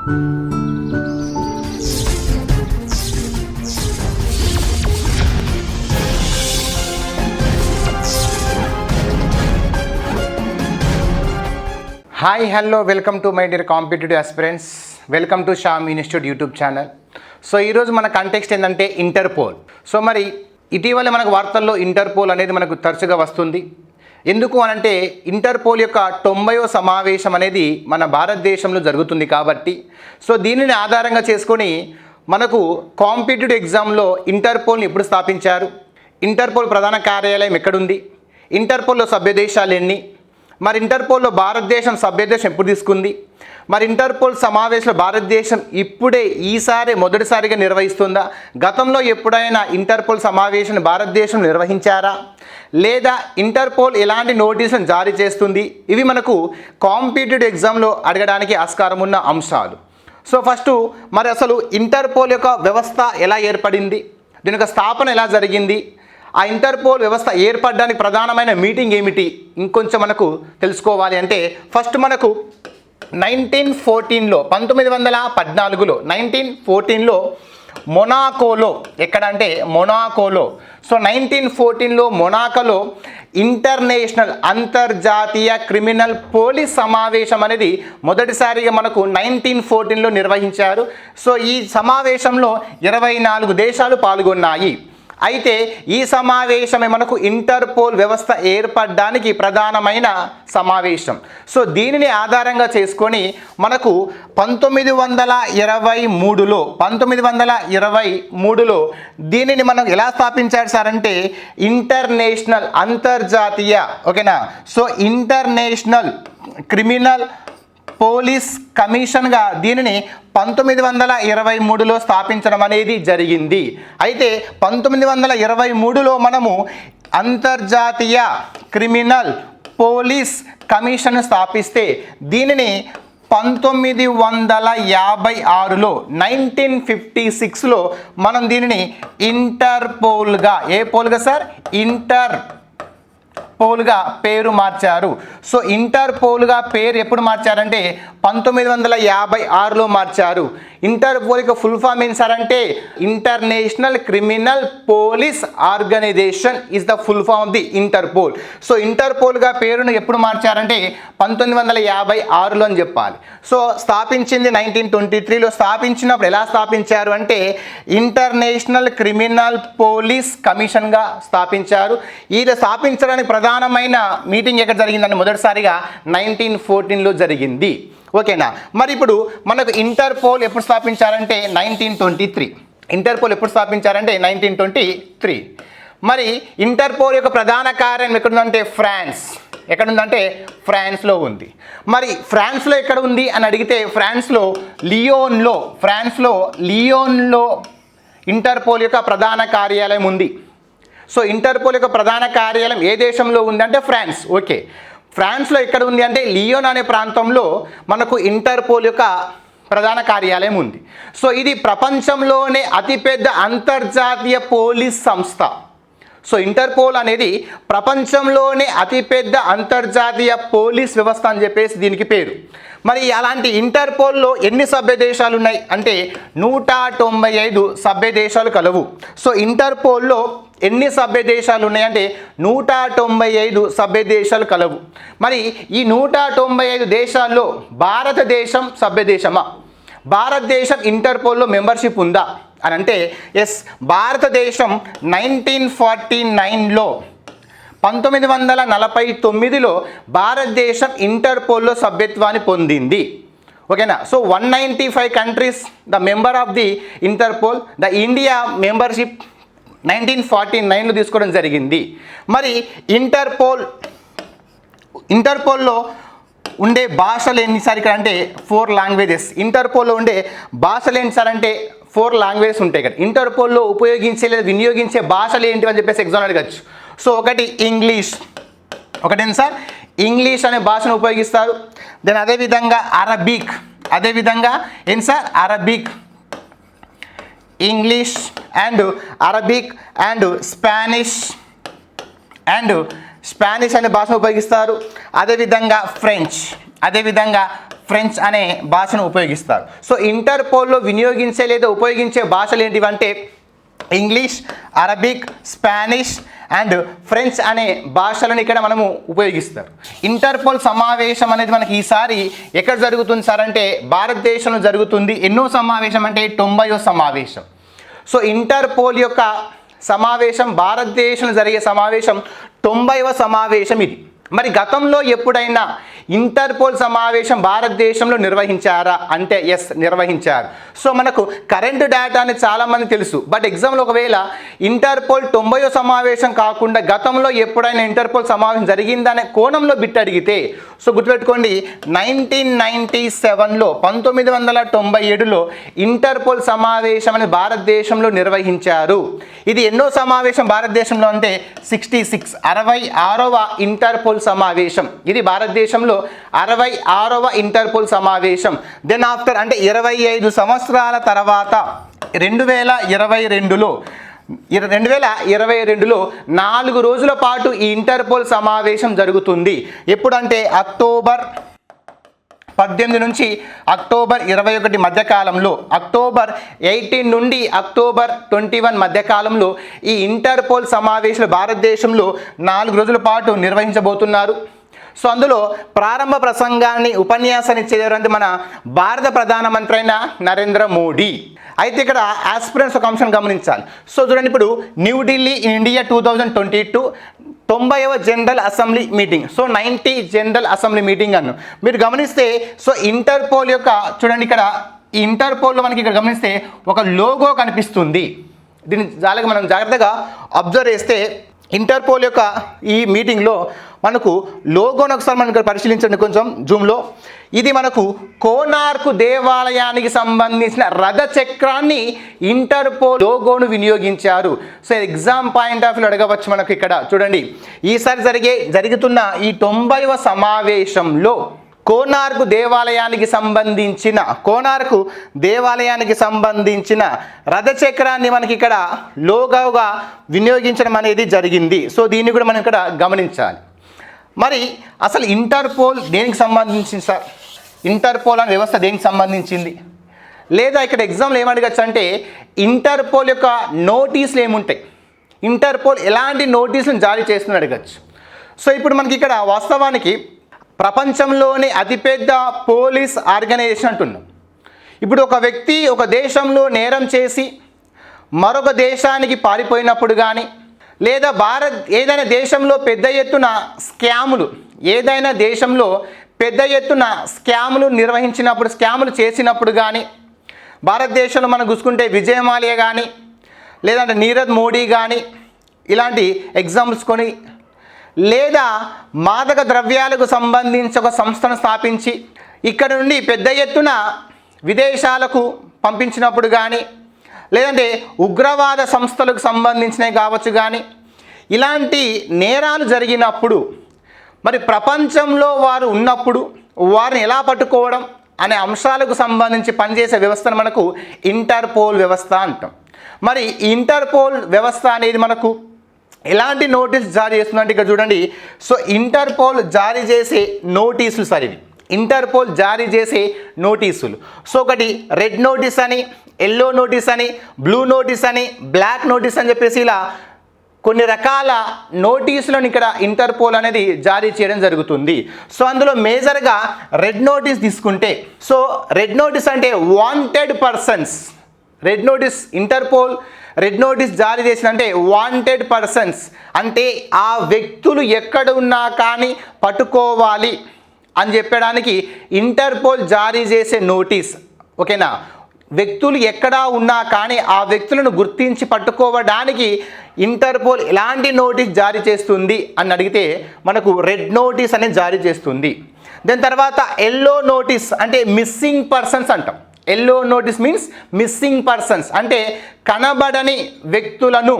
Hi hello welcome to my dear competitive aspirants welcome to Sham institute YouTube channel so ఈరోజు మన context ఏంటంటే interpole so మరి ఇటీవల మనకు వార్తల్లో ఇంటర్పోల్ అనేది మనకు తరచుగా వస్తుంది. ఎందుకు అనంటే ఇంటర్పోల్ యొక్క తొంభైవ సమావేశం అనేది మన భారతదేశంలో జరుగుతుంది కాబట్టి. సో దీనిని ఆధారంగా చేసుకొని మనకు కాంపిటేటివ్ ఎగ్జామ్లో ఇంటర్పోల్ని ఎప్పుడు స్థాపించారు? ఇంటర్పోల్ ప్రధాన కార్యాలయం ఎక్కడుంది? ఇంటర్పోల్లో సభ్యదేశాలు ఎన్ని? మరి ఇంటర్పోల్లో భారతదేశం సభ్యదేశం ఎప్పుడు తీసుకుంది? మరి ఇంటర్పోల్ సమావేశంలో భారతదేశం ఇప్పుడే ఈసారి మొదటిసారిగా నిర్వహిస్తుందా? గతంలో ఎప్పుడైనా ఇంటర్పోల్ సమావేశం భారతదేశం నిర్వహించారా? లేదా ఇంటర్పోల్ ఎలాంటి నోటీసులను జారీ చేస్తుంది? ఇవి మనకు కాంపిటేటివ్ ఎగ్జామ్లో అడగడానికి ఆస్కారం ఉన్న అంశాలు. సో ఫస్ట్ మరి అసలు ఇంటర్పోల్ యొక్క వ్యవస్థ ఎలా ఏర్పడింది? దీని యొక్క స్థాపన ఎలా జరిగింది? ఆ ఇంటర్పోల్ వ్యవస్థ ఏర్పడడానికి ప్రధానమైన మీటింగ్ ఏమిటి? ఇంకొంచెం మనకు తెలుసుకోవాలి అంటే ఫస్ట్ మనకు నైన్టీన్ ఫోర్టీన్లో పంతొమ్మిది వందల పద్నాలుగులో నైన్టీన్ ఫోర్టీన్లో మొనాకోలో ఎక్కడ అంటే మొనాకోలో. సో నైన్టీన్ ఫోర్టీన్లో మొనాకోలో ఇంటర్నేషనల్ అంతర్జాతీయ క్రిమినల్ పోలీస్ సమావేశం అనేది మొదటిసారిగా మనకు నైన్టీన్ ఫోర్టీన్లో నిర్వహించారు. సో ఈ సమావేశంలో ఇరవై నాలుగు దేశాలు పాల్గొన్నాయి. అయితే ఈ సమావేశమే మనకు ఇంటర్పోల్ వ్యవస్థ ఏర్పడడానికి ప్రధానమైన సమావేశం. సో దీనిని ఆధారంగా చేసుకొని మనకు పంతొమ్మిది వందల ఇరవై మూడులో పంతొమ్మిది వందల ఇరవై మూడులో దీనిని మనం ఎలా స్థాపించారు సార్ అంటే ఇంటర్నేషనల్ అంతర్జాతీయ ఓకేనా? సో ఇంటర్నేషనల్ క్రిమినల్ పోలీస్ కమిషన్గా దీనిని పంతొమ్మిది వందల ఇరవై మూడులో స్థాపించడం అనేది జరిగింది. అయితే పంతొమ్మిది వందల ఇరవై మూడులో మనము అంతర్జాతీయ క్రిమినల్ పోలీస్ కమిషన్ స్థాపిస్తే దీనిని పంతొమ్మిది వందల యాభై ఆరులో నైన్టీన్ ఫిఫ్టీ సిక్స్లో మనం దీనిని ఇంటర్పోల్గా ఏ పోల్గా సార్? ఇంటర్ పోల్గా పేరు మార్చారు. సో ఇంటర్పోల్గా పేరు ఎప్పుడు మార్చారంటే పంతొమ్మిది వందల యాభై ఆరులో మార్చారు. ఇంటర్పోల్ యొక్క ఫుల్ ఫామ్ ఏం సార్ అంటే international criminal police organisation is the full form of the Interpol so ఇంటర్పోల్గా పేరును ఎప్పుడు మార్చారంటే పంతొమ్మిది వందల యాభై ఆరులో అని చెప్పాలి. సో స్థాపించింది నైన్టీన్ ట్వంటీ త్రీలో స్థాపించినప్పుడు ఎలా స్థాపించారు అంటే ఇంటర్నేషనల్ క్రిమినల్ పోలీస్ కమిషన్గా స్థాపించారు. ఇది స్థాపించడానికి ప్రధానమైన మీటింగ్ ఎక్కడ జరిగిందని మొదటిసారిగా నైన్టీన్ ఫోర్టీన్లో జరిగింది. ఓకేనా? మరి ఇప్పుడు మనకు ఇంటర్పోల్ ఎప్పుడు స్థాపించారంటే నైన్టీన్ ట్వంటీ త్రీ. ఇంటర్పోల్ ఎప్పుడు స్థాపించారంటే నైన్టీన్ ట్వంటీ త్రీ. మరి ఇంటర్పోల్ యొక్క ప్రధాన కార్యం ఎక్కడుందంటే ఫ్రాన్స్. ఎక్కడుందంటే ఫ్రాన్స్లో ఉంది. మరి ఫ్రాన్స్లో ఎక్కడ ఉంది అని అడిగితే ఫ్రాన్స్లో లియోన్లో ఫ్రాన్స్లో లియోన్లో ఇంటర్పోల్ యొక్క ప్రధాన కార్యాలయం ఉంది. సో ఇంటర్పోల్ యొక్క ప్రధాన కార్యాలయం ఏ దేశంలో ఉంది అంటే ఫ్రాన్స్. ఓకే. ఫ్రాన్స్లో ఎక్కడ ఉంది అంటే లియోన్ అనే ప్రాంతంలో మనకు ఇంటర్పోల్ యొక్క ప్రధాన కార్యాలయం ఉంది. సో ఇది ప్రపంచంలోనే అతిపెద్ద అంతర్జాతీయ పోలీస్ సంస్థ. సో ఇంటర్పోల్ అనేది ప్రపంచంలోనే అతిపెద్ద అంతర్జాతీయ పోలీస్ వ్యవస్థ అని చెప్పేసి దీనికి పేరు. మరి అలాంటి ఇంటర్పోల్లో ఎన్ని సభ్య దేశాలు ఉన్నాయి అంటే నూట తొంభై ఐదు సభ్య దేశాలు కలవు. సో ఇంటర్పోల్లో ఎన్ని సభ్య దేశాలు ఉన్నాయంటే నూట తొంభై ఐదు సభ్య దేశాలు కలవు. మరి ఈ నూట తొంభై ఐదు దేశాల్లో భారతదేశం సభ్య దేశమా భారతదేశం ఇంటర్పోల్లో మెంబర్షిప్ ఉందా? అని అంటే ఎస్ భారతదేశం నైన్టీన్ ఫార్టీ నైన్లో పంతొమ్మిది వందల నలభై తొమ్మిదిలో భారతదేశం ఇంటర్పోల్లో సభ్యత్వాన్ని పొందింది. ఓకేనా? So one ninety five countries the member of the Interpol the India membership nineteen forty నైన్లో తీసుకోవడం జరిగింది. మరి ఇంటర్పోల్ ఇంటర్పోల్లో ఉండే భాషలు ఎన్ని ఇక్కడ అంటే ఫోర్ లాంగ్వేజెస్ ఇంటర్పోల్లో ఉండే భాషలు ఏంటి సార్ అంటే ఫోర్ లాంగ్వేజెస్ ఉంటాయి కదా ఇంటర్పోల్లో ఉపయోగించే లేదా వినియోగించే భాషలు ఏంటి అని చెప్పేసి ఎగ్జామ్ అడగచ్చు. సో ఒకటి ఇంగ్లీష్. ఒకటేంటి సార్? ఇంగ్లీష్ అనే భాషను ఉపయోగిస్తారు. దెన్ అదేవిధంగా అరబిక్. అదేవిధంగా ఏంటి sir? Arabic. English and Arabic and Spanish and Spanish అనే భాషను ఉపయోగిస్తారు. అదేవిధంగా ఫ్రెంచ్ అదేవిధంగా ఫ్రెంచ్ అనే భాషను ఉపయోగిస్తారు. సో ఇంటర్పోల్లో వినియోగించే లేదా ఉపయోగించే భాషలు ఏంటివంటే English Arabic Spanish and French అనే భాషలను ఇక్కడ మనము ఉపయోగిస్తారు. ఇంటర్పోల్ సమావేశం అనేది మనకి ఈసారి ఎక్కడ జరుగుతుంది సార్ అంటే భారతదేశంలో జరుగుతుంది. ఎన్నో సమావేశం అంటే తొంభైవ సమావేశం. సో ఇంటర్పోల్ యొక్క సమావేశం భారతదేశంలో జరిగే సమావేశం తొంభైవ సమావేశం ఇది. మరి గతంలో ఎప్పుడైనా ఇంటర్పోల్ సమావేశం భారతదేశంలో నిర్వహించారా? అంటే ఎస్ నిర్వహించారు. సో మనకు కరెంటు డేటా అని చాలామంది తెలుసు. బట్ ఎగ్జామ్లో ఒకవేళ ఇంటర్పోల్ తొంభైవ సమావేశం కాకుండా గతంలో ఎప్పుడైనా ఇంటర్పోల్ సమావేశం జరిగిందనే కోణంలో బిట్ అడిగితే సో గుర్తుపెట్టుకోండి నైన్టీన్ నైన్టీ సెవెన్లో పంతొమ్మిది వందల తొంభై ఏడులో ఇంటర్పోల్ సమావేశం అని భారతదేశంలో నిర్వహించారు. ఇది ఎన్నో సమావేశం భారతదేశంలో అంటే సిక్స్టీ సిక్స్ అరవై ఆరవ ఇంటర్పోల్ సమావేశం. ఇది భారతదేశంలో అరవై ఆరవ ఇంటర్పోల్ సమావేశం. దెన్ ఆఫ్టర్ అంటే ఇరవై ఐదు సంవత్సరాల తర్వాత రెండు వేల ఇరవై రెండులో రెండు వేల ఇరవై రెండులో నాలుగు రోజుల పాటు ఈ ఇంటర్పోల్ సమావేశం జరుగుతుంది. ఎప్పుడంటే అక్టోబర్ పద్దెనిమిది నుంచి అక్టోబర్ ఇరవై ఒకటి మధ్యకాలంలో అక్టోబర్ ఎయిటీన్ నుండి అక్టోబర్ ట్వంటీ వన్ మధ్యకాలంలో ఈ ఇంటర్పోల్ సమావేశాలు భారతదేశంలో నాలుగు రోజుల పాటు నిర్వహించబోతున్నారు. సో అందులో ప్రారంభ ప్రసంగాన్ని ఉపన్యాసాన్ని ఇచ్చేది మన భారత ప్రధానమంత్రి అయిన నరేంద్ర మోడీ. అయితే ఇక్కడ ఆస్పిరెంట్స్ ఒక అంశం గమనించాలి. సో చూడండి ఇప్పుడు New Delhi India two thousand twenty two తొంభైవ general assembly meeting. So ninety general assembly meeting అన్ను మీరు గమనిస్తే సో ఇంటర్పోల్ యొక్క చూడండి ఇక్కడ ఈ ఇంటర్పోల్లో మనకి ఇక్కడ గమనిస్తే ఒక లోగో కనిపిస్తుంది. దీన్ని చాలా మనం జాగ్రత్తగా అబ్జర్వ్ చేస్తే ఇంటర్పోల్ యొక్క ఈ మీటింగ్లో మనకు లోగోను ఒకసారి మనం ఇక్కడ పరిశీలించండి కొంచెం జూమ్లో. ఇది మనకు కోనార్కు దేవాలయానికి సంబంధించిన రథ చక్రాన్ని ఇంటర్పోల్ లోగోను వినియోగించారు. So exam point of view అడగవచ్చు మనకు ఇక్కడ. చూడండి. ఈసారి జరిగే జరుగుతున్న ఈ తొంభైవ సమావేశంలో కోనార్కు దేవాలయానికి సంబంధించిన కోనార్కు దేవాలయానికి సంబంధించిన రథచక్రాన్ని మనకి ఇక్కడ లోగోగా వినియోగించడం అనేది జరిగింది. సో దీన్ని కూడా మనం ఇక్కడ గమనించాలి. మరి అసలు ఇంటర్పోల్ దేనికి సంబంధించింది సార్? ఇంటర్పోల్ అనే వ్యవస్థ దేనికి సంబంధించింది? లేదా ఇక్కడ ఎగ్జామ్లు ఏమడగచ్చు అంటే ఇంటర్పోల్ యొక్క నోటీసులు ఏముంటాయి? ఇంటర్పోల్ ఎలాంటి నోటీసులను జారీ చేస్తుందని అడగచ్చు. సో ఇప్పుడు మనకి ఇక్కడ వాస్తవానికి ప్రపంచంలోని అతిపెద్ద పోలీస్ ఆర్గనైజేషన్ అంటున్నాం. ఇప్పుడు ఒక వ్యక్తి ఒక దేశంలో నేరం చేసి మరొక దేశానికి పారిపోయినప్పుడు కానీ లేదా భారత్ ఏదైనా దేశంలో పెద్ద ఎత్తున స్కాములు ఏదైనా దేశంలో పెద్ద ఎత్తున స్కాములు నిర్వహించినప్పుడు స్కాములు చేసినప్పుడు కానీ భారతదేశంలో మనం చూసుకుంటే విజయ్ కానీ లేదంటే నీరజ్ మోడీ కానీ ఇలాంటి ఎగ్జాంపుల్స్ కొని లేదా మాదక ద్రవ్యాలకు సంబంధించి ఒక సంస్థను స్థాపించి ఇక్కడ నుండి పెద్ద ఎత్తున విదేశాలకు పంపించినప్పుడు కానీ లేదంటే ఉగ్రవాద సంస్థలకు సంబంధించినవి కావచ్చు కానీ ఇలాంటి నేరాలు జరిగినప్పుడు మరి ప్రపంచంలో వారు ఉన్నప్పుడు వారిని ఎలా పట్టుకోవడం అనే అంశాలకు సంబంధించి పనిచేసే వ్యవస్థను మనకు ఇంటర్పోల్ వ్యవస్థ అంటాం. మరి ఇంటర్పోల్ వ్యవస్థ అనేది మనకు ఎలాంటి నోటీస్ జారీ చేస్తుందంటే ఇక్కడ చూడండి. సో ఇంటర్పోల్ జారీ చేసే నోటీసులు సార్ ఇవి. ఇంటర్పోల్ జారీ చేసే నోటీసులు. సో ఒకటి రెడ్ నోటీస్ అని ఎల్లో నోటీస్ అని బ్లూ నోటీస్ అని బ్లాక్ నోటీస్ అని చెప్పేసి ఇలా కొన్ని రకాల నోటీసులను ఇక్కడ ఇంటర్పోల్ అనేది జారీ చేయడం జరుగుతుంది. సో అందులో మేజర్గా రెడ్ నోటీస్ తీసుకుంటే సో రెడ్ నోటీస్ అంటే wanted persons red notice Interpol red notice జారీ చేసిందంటే వాంటెడ్ పర్సన్స్ అంటే ఆ వ్యక్తులు ఎక్కడ ఉన్నా కానీ పట్టుకోవాలి అని చెప్పడానికి ఇంటర్పోల్ జారీ చేసే నోటీస్. ఓకేనా? వ్యక్తులు ఎక్కడా ఉన్నా కానీ ఆ వ్యక్తులను గుర్తించి పట్టుకోవడానికి ఇంటర్పోల్ ఎలాంటి నోటీస్ జారీ చేస్తుంది అని అడిగితే మనకు రెడ్ నోటీస్ అనేది జారీ చేస్తుంది. దాని తర్వాత ఎల్లో నోటీస్ అంటే మిస్సింగ్ పర్సన్స్ అంటాం. Yellow notice means missing persons అంటే కనబడని వ్యక్తులను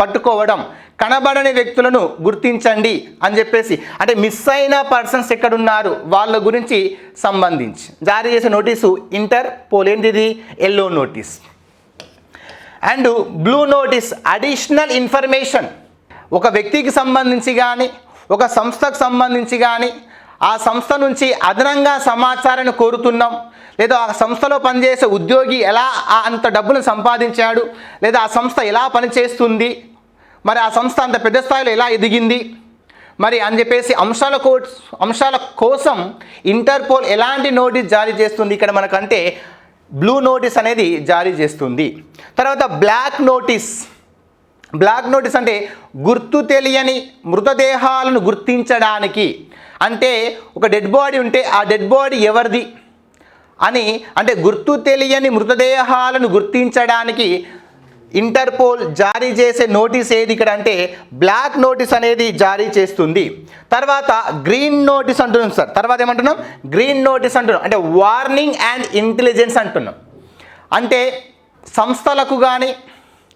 పట్టుకోవడం కనబడని వ్యక్తులను గుర్తించండి అని చెప్పేసి అంటే మిస్ అయిన పర్సన్స్ ఎక్కడున్నారు వాళ్ళ గురించి సంబంధించి. జారీ చేసే నోటీసు ఇంటర్ పోల్ ఏంటిది? Yellow notice. And blue notice additional information ఒక వ్యక్తికి సంబంధించి కానీ ఒక సంస్థకు సంబంధించి కానీ ఆ సంస్థ నుంచి అదనంగా సమాచారాన్ని కోరుతున్నాం. లేదా ఆ సంస్థలో పనిచేసే ఉద్యోగి ఎలా ఆ అంత డబ్బులు సంపాదించాడు? లేదా ఆ సంస్థ ఎలా పనిచేస్తుంది? మరి ఆ సంస్థ అంత పెద్ద స్థాయిలో ఎలా ఎదిగింది? మరి అని చెప్పేసి అంశాల కో అంశాల కోసం ఇంటర్పోల్ ఎలాంటి నోటీస్ జారీ చేస్తుంది? ఇక్కడ మనకంటే బ్లూ నోటీస్ అనేది జారీ చేస్తుంది. తర్వాత బ్లాక్ నోటీస్. బ్లాక్ నోటీస్ అంటే గుర్తు తెలియని మృతదేహాలను గుర్తించడానికి. అంటే ఒక డెడ్ బాడీ ఉంటే ఆ డెడ్ బాడీ ఎవరిది? అని అంటే గుర్తు తెలియని మృతదేహాలను గుర్తించడానికి ఇంటర్పోల్ జారీ చేసే నోటీస్ ఏది ఇక్కడ అంటే బ్లాక్ నోటీస్ అనేది జారీ చేస్తుంది. తర్వాత గ్రీన్ నోటీస్ అంటున్నాం సార్. తర్వాత ఏమంటున్నాం? గ్రీన్ నోటీస్ అంటున్నాం. అంటే వార్నింగ్ అండ్ ఇంటెలిజెన్స్ అంటున్నాం. అంటే సంస్థలకు కానీ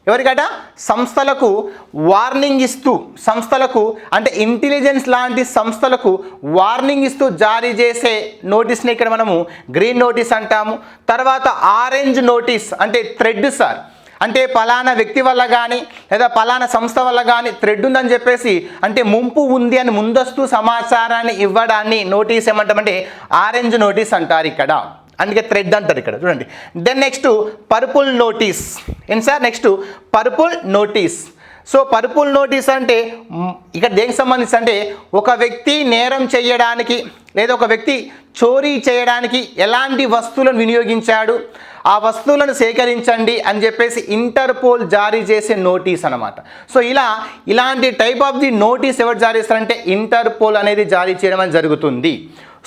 ఎవరికట? సంస్థలకు వార్నింగ్ ఇస్తూ సంస్థలకు అంటే ఇంటెలిజెన్స్ లాంటి సంస్థలకు వార్నింగ్ ఇస్తూ జారీ చేసే నోటీస్ని ఇక్కడ మనము గ్రీన్ నోటీస్ అంటాము. తర్వాత ఆరెంజ్ నోటీస్ అంటే థ్రెడ్ సార్. అంటే పలానా వ్యక్తి వల్ల కానీ లేదా పలానా సంస్థ వల్ల కానీ థ్రెడ్ ఉందని చెప్పేసి అంటే ముంపు ఉంది అని ముందస్తు సమాచారాన్ని ఇవ్వడాన్ని నోటీస్ ఏమంటామంటే ఆరెంజ్ నోటీస్ అంటారు ఇక్కడ. అందుకే థ్రెడ్ అంటారు ఇక్కడ. చూడండి. దెన్ నెక్స్ట్ పర్పుల్ నోటీస్ ఏంటి sir? Next purple notice so purple notice అంటే ఇక్కడ దేనికి సంబంధించి అంటే ఒక వ్యక్తి నేరం చేయడానికి లేదా ఒక వ్యక్తి చోరీ చేయడానికి ఎలాంటి వస్తువులను వినియోగించాడు ఆ వస్తువులను సేకరించండి అని చెప్పేసి ఇంటర్పోల్ జారీ చేసే నోటీస్ అనమాట సో ఇలా ఇలాంటి టైప్ ఆఫ్ ది నోటీస్ ఎవరు జారీ చేస్తారంటే ఇంటర్పోల్ అనేది జారీ చేయడం అనేది జరుగుతుంది.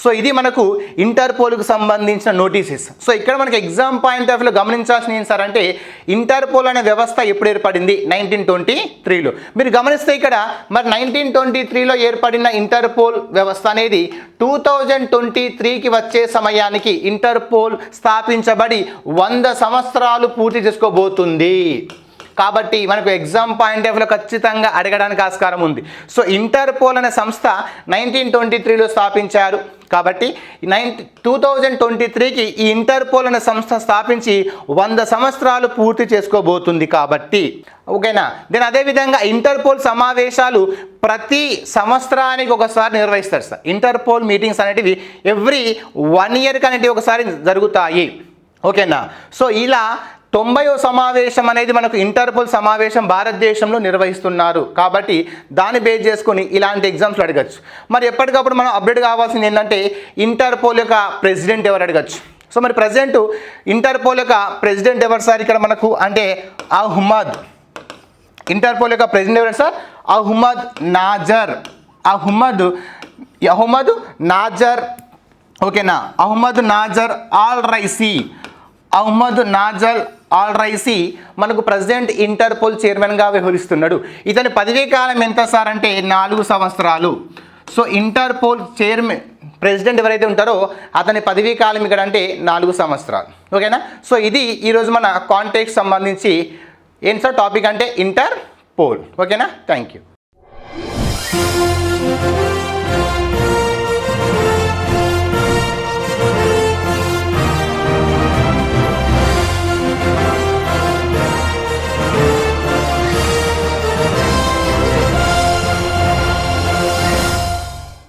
సో ఇది మనకు ఇంటర్పోల్కు సంబంధించిన నోటీసెస్. సో ఇక్కడ మనకి ఎగ్జామ్ పాయింట్ ఆఫ్ వ్యూలో గమనించాల్సిన ఏం సార్ అంటే ఇంటర్పోల్ అనే వ్యవస్థ ఎప్పుడు ఏర్పడింది? నైన్టీన్ ట్వంటీ త్రీలో. మీరు గమనిస్తే ఇక్కడ మరి నైన్టీన్ ట్వంటీ త్రీలో ఏర్పడిన ఇంటర్పోల్ వ్యవస్థ అనేది టూ థౌజండ్ ట్వంటీ త్రీకి వచ్చే సమయానికి ఇంటర్పోల్ స్థాపించబడి వంద సంవత్సరాలు పూర్తి చేసుకోబోతుంది. కాబట్టి మనకు ఎగ్జామ్ పాయింట్ ఆఫ్ ఖచ్చితంగా అడగడానికి ఆస్కారం ఉంది. సో ఇంటర్పోల్ అనే సంస్థ నైన్టీన్ ట్వంటీ త్రీలో స్థాపించారు. కాబట్టి నైన్ టూ థౌజండ్ ట్వంటీ త్రీకి ఈ ఇంటర్పోల్ అనే సంస్థ స్థాపించి వంద సంవత్సరాలు పూర్తి చేసుకోబోతుంది కాబట్టి. ఓకేనా? దెన్ అదేవిధంగా ఇంటర్పోల్ సమావేశాలు ప్రతి సంవత్సరానికి ఒకసారి నిర్వహిస్తారు సార్. ఇంటర్పోల్ మీటింగ్స్ అనేటివి ఎవ్రీ వన్ ఇయర్కి అనేటివి ఒకసారి జరుగుతాయి. ఓకేనా? సో ఇలా తొంభైవ సమావేశం అనేది మనకు ఇంటర్పోల్ సమావేశం భారతదేశంలో నిర్వహిస్తున్నారు. కాబట్టి దాన్ని బేస్ చేసుకొని ఇలాంటి ఎగ్జామ్స్లు అడగచ్చు. మరి ఎప్పటికప్పుడు మనం అప్డేట్ కావాల్సింది ఏంటంటే ఇంటర్పోల్ యొక్క ప్రెసిడెంట్ ఎవరు అడగచ్చు? సో మరి ప్రజెంట్ ఇంటర్పోల్ యొక్క ప్రెసిడెంట్ ఎవరు సార్ ఇక్కడ మనకు? అంటే అహ్మద్. ఇంటర్పోల్ యొక్క ప్రెసిడెంట్ ఎవరు sir? Ahmed Naser. Ahmed Ahmed Naser. ఓకేనా? Ahmed Naser Al Raisi. Ahmed Naser Al Raisi మనకు ప్రెసిడెంట్ ఇంటర్పోల్ చైర్మన్గా వ్యవహరిస్తున్నాడు. ఇతని పదవీ కాలం ఎంత సార్ అంటే నాలుగు సంవత్సరాలు. సో ఇంటర్పోల్ చైర్మన్ ప్రెసిడెంట్ ఎవరైతే ఉంటారో అతని పదవీ కాలం ఇక్కడ అంటే నాలుగు సంవత్సరాలు. ఓకేనా? సో ఇది ఈరోజు మన కాంటాక్ట్ సంబంధించి ఏం సార్ టాపిక్ అంటే ఇంటర్ పోల్ ఓకేనా? Thank you